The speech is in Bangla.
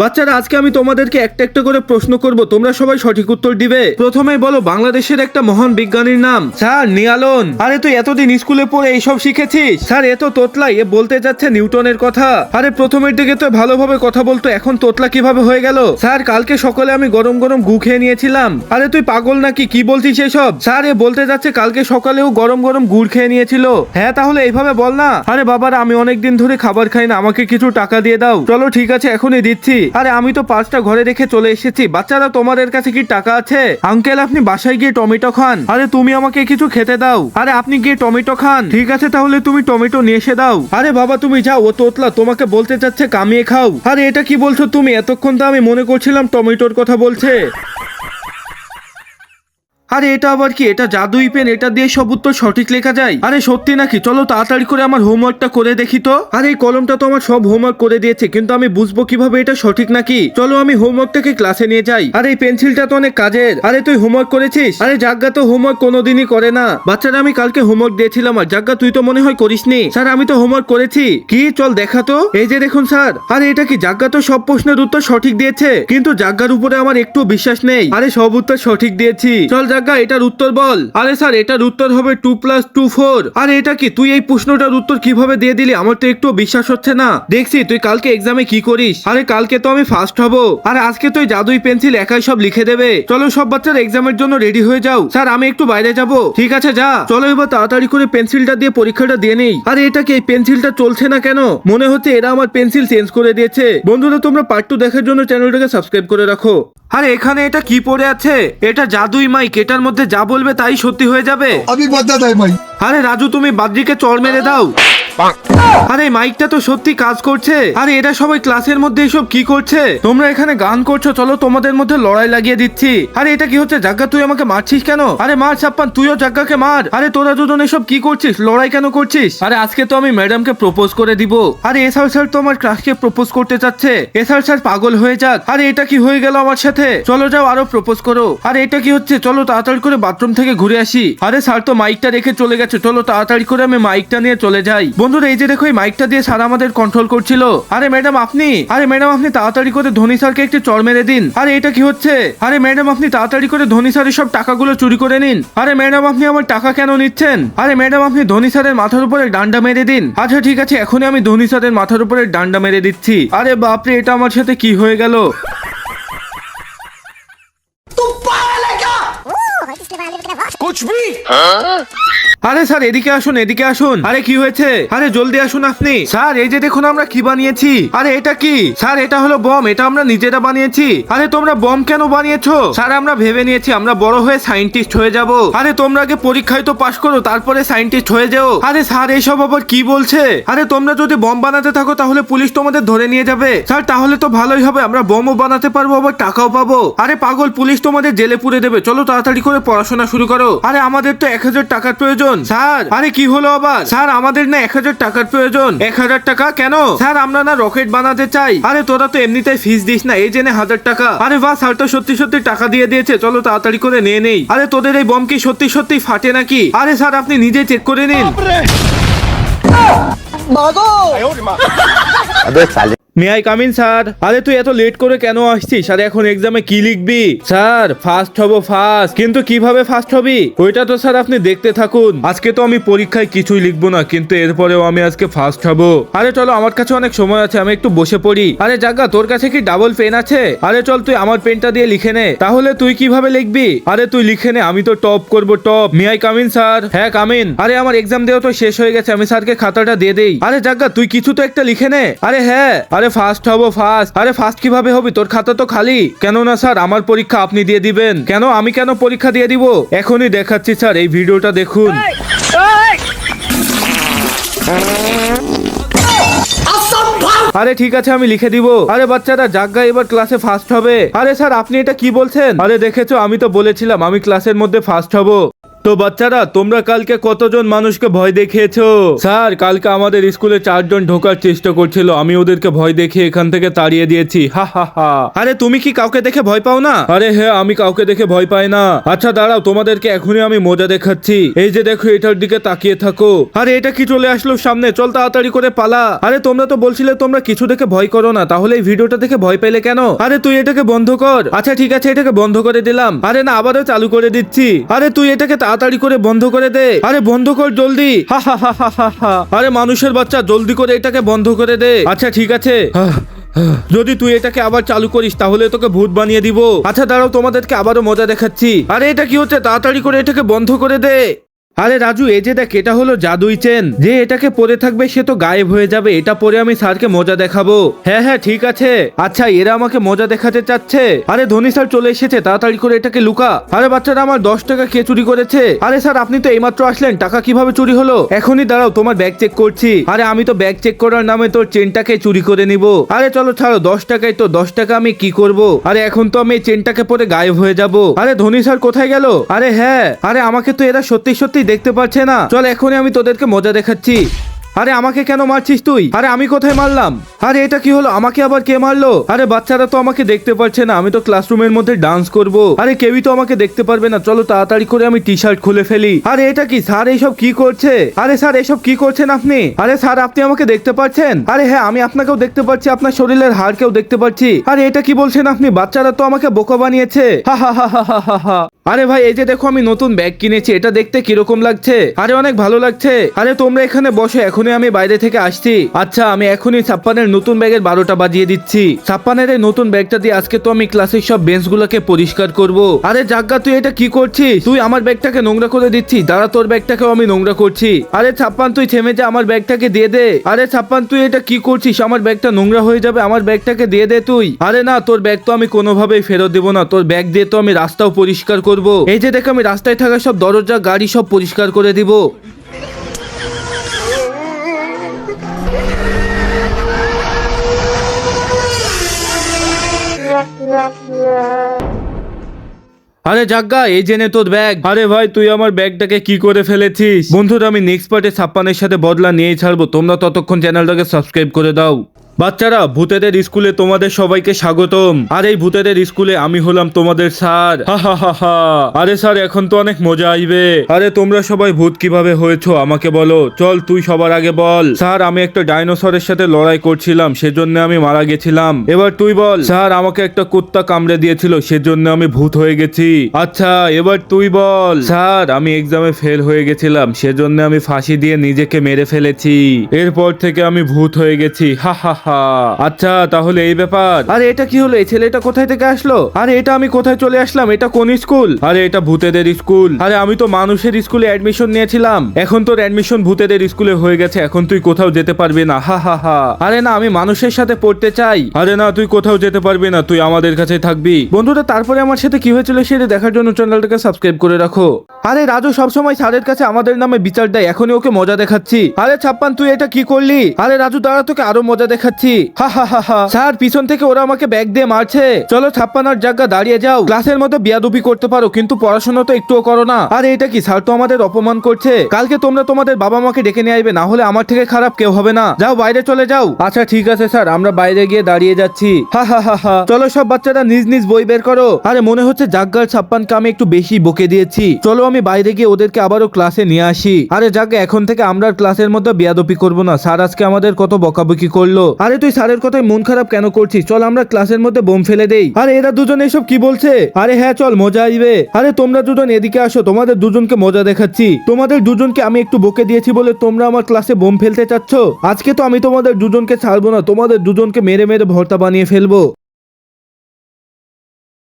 বাচ্চারা, আজকে আমি তোমাদেরকে একটা একটা করে প্রশ্ন করব। তোমরা সবাই সঠিক উত্তর দিবে। প্রথমে বলো, বাংলাদেশের একটা মহান বিজ্ঞানীর নাম? স্যার, নিয়ালন। আরে, তুই এতদিন স্কুলে পড়ে এইসব শিখেছিস? স্যার এত তোতলা, এ বলতে যাচ্ছে নিউটনের কথা। আরে, প্রথমের দিকে তো ভালোভাবে কথা বলতো, এখন তোতলা কীভাবে হয়ে গেল? স্যার, কালকে সকালে আমি গরম গরম গু খেয়ে নিয়েছিলাম। আরে, তুই পাগল নাকি? কি বলছিস এসব? স্যার, এ বলতে যাচ্ছে কালকে সকালেও গরম গরম গুড় খেয়ে নিয়েছিল। হ্যাঁ তাহলে এইভাবে বল না। আরে, বাবার, আমি অনেকদিন ধরে খাবার খাই না, আমাকে কিছু টাকা দিয়ে দাও। চলো, ঠিক আছে, এখনই দিচ্ছি। আরে, আমি তো পাঁচটা ঘরে রেখে চলে এসেছি। বাচ্চারা, তোমাদের কাছে কি টাকা আছে? আঙ্কেল, আপনি বাসায় গিয়ে টমেটো খান। আরে, তুমি আমাকে কিছু খেতে দাও। আরে, আপনি গিয়ে টমেটো খান। ঠিক আছে, তাহলে তুমি টমেটো নিয়ে এসে দাও। আরে, বাবা, তুমি যাও, ও তোতলা, তোমাকে বলতে চাচ্ছে কামিয়ে খাও। আরে, এটা কি বলছো তুমি? এতক্ষণ তো আমি মনে করছিলাম টমেটোর কথা বলছে। আরে, এটা আবার কি? এটা জাদুই পেন? এটা দিয়ে সব উত্তর সঠিক লেখা যায়? আরে, সত্যি নাকি? চলো তাড়াতাড়ি করে আমার হোমওয়ার্কটা করে দেখি তো। আরে, এই কলমটা তো আমার সব হোমওয়ার্ক করে দিয়েছে, কিন্তু আমি বুঝব কীভাবে এটা সঠিক নাকি? চলো আমি হোমওয়ার্কটাকে ক্লাসে নিয়ে যাই। আরে, এই পেন্সিলটা তো অনেক কাজের। আরে, তুই হোমওয়ার্ক করেছিস? আরে, জাগ্গা তো হোমওয়ার্ক কোনোদিনই করে না। বাচ্চারা, আমি কালকে হোমওয়ার্ক দিয়েছিলাম আর জাগ্গা, তুই তো মনে হয় করিসনি। স্যার, আমি তো হোমওয়ার্ক করেছি। কি? চল দেখা তো। এই যে দেখুন, স্যার। আরে, এটা কি? জাগ্গা তো সব প্রশ্নের উত্তর সঠিক দিয়েছে, কিন্তু জাগ্গার উপরে আমার একটু বিশ্বাস নেই। আরে, সব উত্তর সঠিক দিয়েছি। চল জাগ্গা এটার উত্তর বল। আরে স্যার, এটার উত্তর হবে টু প্লাস টু ফোর আরে এটা কি? তুই এই প্রশ্নটার উত্তর কীভাবে দিয়ে দিলি? আমার তো একটু বিশ্বাস হচ্ছে না। দেখছি, তুই কালকে এক্সামে কি করিস? আরে কালকে তো আমি ফার্স্ট হব। আর আজকে তুই জাদুই পেন্সিল একাই সব লিখে দেবে। চলো সব বাচ্চার এক্সামের জন্য রেডি হয়ে যাও। স্যার, আমি একটু বাইরে যাব। ঠিক আছে, যা। চলো এবার তাড়াতাড়ি করে পেন্সিলটা দিয়ে পরীক্ষাটা দিয়ে নেই। আরে এটা কি? এই পেন্সিলটা চলছে না কেন? মনে হচ্ছে এরা আমার পেন্সিল চেঞ্জ করে দিয়েছে। বন্ধুরা, তোমরা পার্ট টু দেখার জন্য চ্যানেলটাকে সাবস্ক্রাইব করে রাখো। আরে এখানে এটা কি পড়ে আছে? এটা জাদুই মাইক এটার মধ্যে যা বলবে তাই সত্যি হয়ে যাবে? আমি বাদ ভাই। আরে রাজু তুমি বাদ্রিকে চড় মেরে দাও। আরে, মাইকটা তো সত্যি কাজ করছে। আরে, এরা সবাই ক্লাসের মধ্যে এসব কি করছে? তোমরা এখানে গান করছ, চলো তোমাদের মধ্যে লড়াই লাগিয়ে দিচ্ছি। আরে, এটা কি হচ্ছে? জাগ্গা, তুই আমাকে মারছিস কেন? আরে, মার ছাপ্পান, তুইও জাগ্গাকে মার। আরে, তোরা দুজন এসব কি করছিস? লড়াই কেন করছিস? আরে, আজকে তো আমি ম্যাডামকে প্রপোজ করে দিব। আরে এসআর স্যার তো আমার ক্লাসকে প্রপোজ করতে চাচ্ছে। এসআর স্যার পাগল হয়ে যাক। আরে, এটা কি হয়ে গেল আমার সাথে? চলো যাও আরও প্রপোজ করো। আরে, এটা কি হচ্ছে? চলো তাড়াতাড়ি করে বাথরুম থেকে ঘুরে আসি। আরে, স্যার তো মাইকটা রেখে চলে গেছে। চলো তাড়াতাড়ি করে আমি মাইকটা নিয়ে চলে যাই। বন্ধুরা এই যে দেখো এই মাইকটা দিয়ে স্যার আমাদের কন্ট্রোল করছিল আরে ম্যাডাম আপনি আরে ম্যাডাম আপনি তাড়াতাড়ি করে ধোনি স্যারকে একটু চড় মেরে দিন আরে এটা কি হচ্ছে আরে ম্যাডাম আপনি তাড়াতাড়ি করে ধোনি স্যারের সব টাকাগুলো চুরি করে নিন আরে ম্যাডাম আপনি আমার টাকা কেন নিচ্ছেন আরে ম্যাডাম আপনি ধোনি স্যারের মাথার উপরে ডান্ডা মেরে দিন আচ্ছা ঠিক আছে এখনই আমি ধোনি স্যারের মাথার উপরে ডান্ডা মেরে দিচ্ছি আরে বাপরে এটা আমার সাথে কি হয়ে গেল कुछ भी আরে স্যার, এদিকে আসুন এদিকে আসুন। আরে, কি হয়েছে? আরে, জলদি আসুন আপনি। স্যার, এই যে দেখুন, আমরা কি বানিয়েছি। আরে, এটা কি? স্যার, এটা হলো বম, এটা আমরা নিজেরা বানিয়েছি। আরে, তোমরা বম কেন বানিয়েছো? স্যার, আমরা ভেবে নিয়েছি, আমরা বড় হয়ে সায়েন্টিস্ট হয়ে যাব। আরে, তোমরা আগে পরীক্ষায় তো পাশ করো, তারপরে সায়েন্টিস্ট হয়ে যাও। আরে, স্যার, এইসব আবার কি বলছে? আরে, তোমরা যদি বম বানাতে থাকো, তাহলে পুলিশ তোমাদের ধরে নিয়ে যাবে। স্যার, তাহলে তো ভালোই হবে, আমরা বমও বানাতে পারব, আবার টাকাও পাবো। আরে, পাগল, পুলিশ তোমাদের জেলে পুরে দেবে। চলো তাড়াতাড়ি করে পড়াশোনা শুরু করো। আরে, আমাদের তো এক হাজার টাকার প্রয়োজন। স্যার। আরে কি হলো আবার? স্যার আমাদের না এক হাজার টাকার প্রয়োজন। এক হাজার টাকা? কেন? স্যার আমরা না রকেট বানাতে চাই। আরে তোরা তো এমনিতেই ফিস দিস না এই জেনে হাজার টাকা। আরে বাহ স্যার তো সত্যি সত্যি টাকা দিয়ে দিয়েছে। চলো তাড়াতাড়ি করে নিয়ে নেই। আরে তোদের এই বম কি সত্যি সত্যি ফাটে নাকি? আরে স্যার আপনি নিজে চেক করে নিন। মে আই কামিন স্যার আরে, তুই এত লেট করে কেন আসছিস? আর, এখন এক্সামে কি লিখবি? স্যার ফার্স্ট হব ফার্স্ট কিন্তু কীভাবে ফার্স্ট হবি? ওইটা তো স্যার আপনি দেখতে থাকুন। আজকে তো আমি পরীক্ষায় কিছুই লিখব না, কিন্তু এরপরেও আমি আজকে ফার্স্ট হব। আরে, চলো, আমার কাছে অনেক সময় আছে, আমি একটু বসে পড়ি। আরে, জাগা, তোর কাছে কি ডাবল পেন আছে? আরে, চল, তুই আমার পেনটা দিয়ে লিখে নে। তাহলে তুই কীভাবে লিখবি? আরে, তুই লিখে নে, আমি তো টপ করব top may I come in sir হ্যাঁ কামিন আরে, আমার এক্সাম দেওয়া তো শেষ হয়ে গেছে, আমি স্যারকে খাতাটা দিয়ে দেই। আরে, জাগা, তুই কিছু তো একটা লিখে নে। আরে হ্যাঁ। আরে ফার্স্ট হব ফার্স্ট আরে ফার্স্ট কীভাবে হবি? তোর খাতা তো খালি। কেন না স্যার আমার পরীক্ষা আপনি দিয়ে দিবেন। কেন? আমি কেন পরীক্ষা দিয়ে দিব? এখনই দেখাচ্ছি স্যার এই ভিডিওটা দেখুন। আরে ঠিক আছে আমি লিখে দিব। আরে বাচ্চারা জাগা এবার ক্লাসে ফার্স্ট হবে। আরে স্যার আপনি এটা কি বলছেন? আরে দেখেছ আমি তো বলেছিলাম আমি ক্লাসের মধ্যে ফার্স্ট হব। তো বাচ্চারা তোমরা কালকে কতজন মানুষকে ভয় দেখিয়েছো? স্যার কালকে আমাদের স্কুলে চারজন ঢোকার চেষ্টা করছিল। আমি ওদেরকে ভয় দেখিয়ে এখান থেকে তাড়িয়ে দিয়েছি। হা হা হা। আরে তুমি কি কাউকে দেখে ভয় পাও না? আরে হ্যাঁ আমি কাউকে দেখে ভয় পাই না। আচ্ছা দাঁড়াও তোমাদেরকে এখনই আমি মজা দেখাচ্ছি। এই যে দেখো এটার দিকে তাকিয়ে থাকো। আরে এটা কি চলে আসলো সামনে? চল তাড়াতাড়ি করে পালা। আরে তোমরা তো বলছিলে তোমরা কিছু দেখে ভয় করো না। তাহলে এই ভিডিওটা দেখে ভয় পেলে কেন? আরে তুই এটাকে বন্ধ কর। আচ্ছা ঠিক আছে এটাকে বন্ধ করে দিলাম। আরে না আবারও চালু করে দিচ্ছি। আরে তুই এটাকে তাড়াতাড়ি করে বন্ধ করে দে। আরে, বন্ধ কর জলদি। হা হা হা হা হা আরে, মানুষের বাচ্চা, জলদি করে এটাকে বন্ধ করে দে। আচ্ছা ঠিক আছে। যদি তুই এটাকে আবার চালু করিস, তাহলে তোকে ভূত বানিয়ে দিব। আচ্ছা দাঁড়াও, তোমাদেরকে আবারও মজা দেখাচ্ছি। আরে, এটা কি হচ্ছে? তাড়াতাড়ি করে এটাকে বন্ধ করে দে। আরে রাজু, এই যে দেখ, এটা হলো জাদুই চেন। যে এটাকে পরে থাকবে, সে তো গায়েব হয়ে যাবে। এটা পরে আমি স্যারকে মজা দেখাবো। হ্যাঁ হ্যাঁ ঠিক আছে। আচ্ছা এরা আমাকে মজা দেখাতে চাচ্ছে? আরে, ধনী স্যার চলে এসেছে, তাড়াতাড়ি করে এটাকে লুকা। আরে, বাচ্চারা, আমার দশ টাকা কে চুরি করেছে? আরে, স্যার, আপনি তো এইমাত্র আসলেন, টাকা কীভাবে চুরি হলো? এখনই দাঁড়াও, তোমার ব্যাগ চেক করছি। আরে, আমি তো ব্যাগ চেক করার নামে তোর চেনটাকে চুরি করে নিব? আরে, চলো, ছাড়ো, দশ টাকায় তো দশ টাকা আমি কি করব? আরে, এখন তো আমি এই চেনটাকে পরে গায়েব হয়ে যাব। আরে, ধনী স্যার কোথায় গেল? আরে হ্যাঁ। আরে, আমাকে তো এরা সত্যি সত্যি দেখতে পাচ্ছে না। চল, এখনই আমি তোদেরকে মজা দেখাচ্ছি। আরে, আমাকে কেন মারছিস তুই? আরে, আমি কোথায় মারলাম? আরে, এটা কি হলো? আমাকে আবার কে মারলো? আরে, বাচ্চারা তো আমাকে দেখতে পারছে না। আমি তো ক্লাসরুমের মধ্যে ডান্স করব। আরে, কেউই তো আমাকে দেখতে পারবে না। চলো, তাড়াতাড়ি করে আমি টি শার্ট খুলে ফেলি। আরে, এটা কি? স্যার, এইসব কি করছে? আরে, স্যার, এসব কি করছেন আপনি? আরে, স্যার, আপনি আমাকে দেখতে পাচ্ছেন? আরে হ্যাঁ আমি আপনাকেও দেখতে পাচ্ছি। আপনার শরীরের হাড়কেও দেখতে পাচ্ছি। আরে, এটা কি বলছেন আপনি? বাচ্চারা তো আমাকে বোকা বানিয়েছে। হা হা হা হা হা হা। আরে ভাই, এই যে দেখো আমি নতুন ব্যাগ কিনেছি, এটা দেখতে কীরকম লাগছে? আরে অনেক ভালো লাগছে। আরে তোমরা এখানে বসো, এখনই আমি বাইরে থেকে আসছি। আচ্ছা আমি এখনই ছাপ্পানের নতুন ব্যাগের বারোটা বাজিয়ে দিচ্ছি। ছাপ্পানের এই নতুন ব্যাগটা দিয়ে আজকে তো আমি ক্লাসের সব বেঞ্চগুলোকে পরিষ্কার করব। আরে জাগ্গা, তুই এটা কি করছিস? তুই আমার ব্যাগটাকে নোংরা করে দিচ্ছিস, দাঁড়া, তোর ব্যাগটাকেও আমি নোংরা করছি। আরে ছাপ্পান, তুই থেমে যা, আমার ব্যাগটাকে দিয়ে দে। আরে ছাপ্পান, তুই এটা কি করছিস? আমার ব্যাগটা নোংরা হয়ে যাবে, আমার ব্যাগটাকে দিয়ে দে তুই। আরে না, তোর ব্যাগ তো আমি কোনোভাবেই ফেরত দেবো না, তোর ব্যাগ দিয়ে তো আমি রাস্তাও পরিষ্কার করব। এই যে দেখ আমি রাস্তায় থাকা সব দরজা গাড়ি সব পরিষ্কার করে দিব। আরে জাগ্গা এই জেনে তোর ব্যাগ। আরে ভাই তুই আমার ব্যাগটাকে কি করে ফেলেছিস? বন্ধুরা আমি নেক্সট পার্টে ছাপ্পানের সাথে বদলা নিয়েই ছাড়বো। তোমরা ততক্ষণ চ্যানেলটাকে সাবস্ক্রাইব করে দাও। বাচ্চারা, ভূতেদের স্কুলে তোমাদের সবাইকে স্বাগতম। আর এই ভূতেদের স্কুলে আমি হলাম তোমাদের স্যার। হা হা হা হা। আরে স্যার, এখন তো অনেক মজা আইবে। আরে তোমরা সবাই ভূত কীভাবে হয়েছো, আমাকে বলো। চল, তুই সবার আগে বল। স্যার, আমি একটা ডাইনোসরের সাথে লড়াই করছিলাম, সেজন্য আমি মারা গেছিলাম। এবার তুই বল। স্যার, আমাকে একটা কুত্তা কামড়ে দিয়েছিল, সেজন্য আমি ভূত হয়ে গেছি। আচ্ছা এবার তুই বল। স্যার, আমি এক্সামে ফেল হয়ে গেছিলাম, সেজন্য আমি ফাঁসি দিয়ে নিজেকে মেরে ফেলেছি। এরপর থেকে আমি ভূত হয়ে গেছি। হা হা হা। আচ্ছা তাহলে এই ব্যাপার। আরে এটা কি হলো? এই ছেলেটা কোথায় থেকে আসলো? আরে এটা আমি কোথায় চলে আসলাম? এটা কোন স্কুল? আরে এটা ভূতেদের স্কুল। আরে আমি তো মানুষের স্কুলে অ্যাডমিশন নিয়েছিলাম। এখন তোর অ্যাডমিশন ভূতেদের স্কুলে হয়ে গেছে। এখন তুই কোথাও যেতে পারবি না। হা হা হা। আরে না আমি মানুষের সাথে পড়তে চাই। আরে না তুই কোথাও যেতে পারবি না। তুই আমাদের কাছে থাকবি। বন্ধুরা তারপরে আমার সাথে কি হয়েছিল সেটা দেখার জন্য চ্যানেলটাকে সাবস্ক্রাইব করে রাখো। আরে রাজু সবসময় স্যারের কাছে আমাদের নামে বিচার দেয়। এখনই ওকে মজা দেখাচ্ছি। আরে ছাপ্পান তুই এটা কি করলি? আরে রাজু দাঁড়া তোকে আরও মজা দেখাচ্ছি। হা স্যার, পিছন থেকে ওরা আমাকে ব্যাগ দিয়ে মারছে। চলো ছাপ্পানার জায়গা দাঁড়িয়ে যাও। ক্লাসের মধ্যে বিয়াদুপি করতে পারো, কিন্তু পড়াশোনা তো একটুও করো না। আরে এটা কি? স্যার তো আমাদের অপমান করছে। কালকে তোমরা তোমাদের বাবা মাকে ডেকে নিয়ে আসবে না হলে আমার থেকে খারাপ কেউ হবে না। যাও, বাইরে চলে যাও। আচ্ছা ঠিক আছে, স্যার, আমরা বাইরে গিয়ে দাঁড়িয়ে যাচ্ছি। হা হা হা চলো সব বাচ্চারা নিজ নিজ বই বের করো। আরে, মনে হচ্ছে জাগ্গার ছাপ্পানকে আমি একটু বেশি বকে দিয়েছি। চলো, আমি বাইরে গিয়ে ওদেরকে আবারও ক্লাসে নিয়ে আসি। আরে, জাগ্গা, এখন থেকে আমরা ক্লাসের মধ্যে বিয়াদপি করব না। স্যার আজকে আমাদের কত বকাবকি করল। আরে তুই স্যারের কথায় মন খারাপ কেন করছিস? চল আমরা ক্লাসের মধ্যে বোম ফেলে দেই। আরে এরা দুজন এসব কি বলছে? আরে হ্যাঁ চল, মজা আইবে। আরে তোমরা দুজন এদিকে আসো, তোমাদের দুজনকে মজা দেখাচ্ছি। তোমাদের দুজনকে আমি একটু বকে দিয়েছি বলে তোমরা আমার ক্লাসে বোম ফেলতে চাচ্ছ? আজকে তো আমি তোমাদের দুজনকে ছাড়বো না, তোমাদের দুজনকে মেরে মেরে ভর্তা বানিয়ে ফেলব।